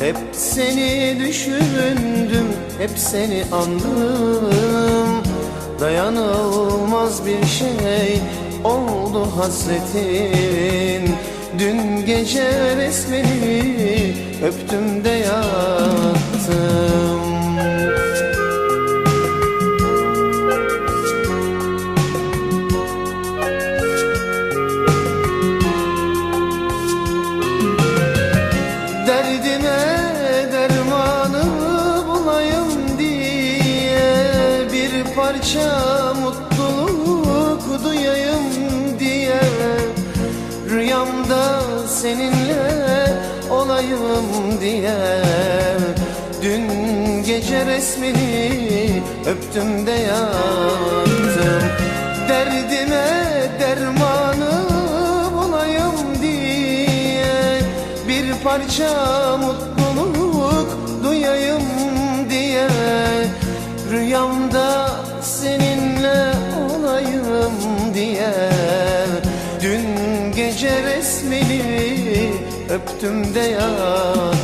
Hep seni düşündüm, hep seni andım. Dayanılmaz bir şey oldu hasretin. Dün gece resmini öptüm de yattım parça mutluluk duyayım diye. Rüyamda seninle olayım diye. Dün gece resmini öptüm de yattım. Derdime dermanı bulayım diye. Bir parça mutluluk duyayım öptüm de yattım